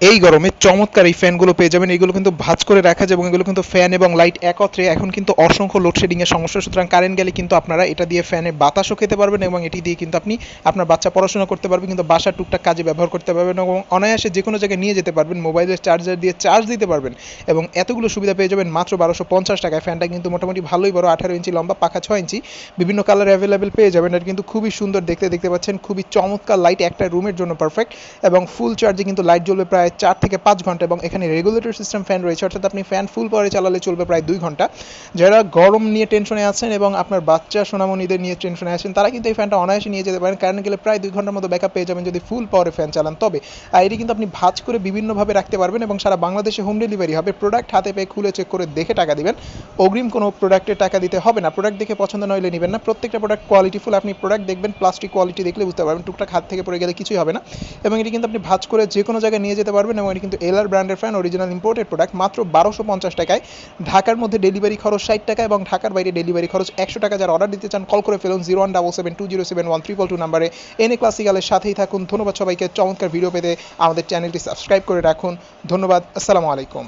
এই গরমে চমৎকার এই ফ্যানগুলো পেয়ে যাবেন। এগুলো কিন্তু ভাঁজ করে রাখা যায় এবং এগুলো কিন্তু ফ্যান এবং লাইট একত্রে এখন কিন্তু অসংখ্য লোডশেডিং এর সমস্যা। সুতরাং কারেন্ট গেলে কিন্তু আপনারা এটা দিয়ে ফ্যানে বাতাসও খেতে পারবেন এবং এটি দিয়ে কিন্তু আপনি আপনার বাচ্চা পড়াশোনা করতে পারবেন, কিন্তু বাসার টুকটাক কাজে ব্যবহার করতে পারবেন এবং অনায়াসে যে কোনো জায়গায় নিয়ে যেতে পারবেন মোবাইলের চার্জার দিয়ে চার্জ দিতে পারবেন এবং এতগুলো সুবিধা পেয়ে যাবেন মাত্র বারোশো পঞ্চাশ টাকায়। ফ্যানটা কিন্তু মোটামুটি ভালোই বড়, আঠারো ইঞ্চি লম্বা, পাখা ছয় ইঞ্চি। বিভিন্ন কালার অ্যাভেলেবেল পেয়ে যাবেন এটা কিন্তু খুবই সুন্দর দেখতে দেখতে পাচ্ছেন, খুবই চমৎকার লাইট একটা রুমের জন্য পারফেক্ট এবং ফুল চার্জে কিন্তু লাইট জ্বলবে প্রায় চার থেকে পাঁচ ঘণ্টা এবং এখানে রেগুলেটর সিস্টেম ফ্যান রয়েছে, অর্থাৎ আপনি ফ্যান ফুল পাওয়ারে চালালে চলবে প্রায় দুই ঘণ্টা। যারা গরম নিয়ে টেনশনে আছেন এবং আপনার বাচ্চা, সোনামণিদের নিয়ে টেনশনে আছেন, তারা কিন্তু এই ফ্যানটা অনায়াসে নিয়ে যেতে পারেন। কারণ গেলে প্রায় দুই ঘণ্টার মতো ব্যাকআপ পেয়ে যাবেন যদি ফুল পাওয়ারে ফ্যান চালান। তবে আর এটি কিন্তু আপনি ভাঁজ করে বিভিন্নভাবে রাখতে পারবেন এবং সারা বাংলাদেশে হোম ডেলিভারি হবে। প্রোডাক্ট হাতে পেয়ে খুলে চেক করে দেখে টাকা দিবেন। অগ্রিম কোনো প্রোডাক্টের টাকা দিতে হবে না। প্রোডাক্ট দেখে পছন্দ নইলে নেবেন না। প্রত্যেকটা প্রোডাক্ট কোয়ালিটিফুল আপনি প্রোডাক্ট দেখবেন প্লাস্টিক কোয়ালিটি দেখলে বুঝতে পারবেন। টুকটাক হাত থেকে পড়ে গেলে কিছুই হবে না। এবং এটি কিন্তু আপনি ভাজ করে যে কোনো জায়গায় নিয়ে যেতে পারবেন এবং এটি কিন্তু এলআর ব্র্যান্ডের ফ্যান অরিজিনাল ইম্পোর্টেড প্রোডাক্ট মাত্র বারোশো পঞ্চাশ টাকায়। ঢাকার মধ্যে ডেলিভারি খরচ ষাট টাকা এবং ঢাকার বাইরে ডেলিভারি খরচ একশো টাকা। যারা অর্ডার দিতে চান কল করে ফেলুন zero one double seven two zero seven one triple two নাম্বারে এনে ক্লাসিক্যালের সাথেই থাকুন। ধন্যবাদ সবাইকে। চমৎকার ভিডিও পেতে আমাদের চ্যানেলটি সাবস্ক্রাইব করে রাখুন। ধন্যবাদ। আসসালামু আলাইকুম।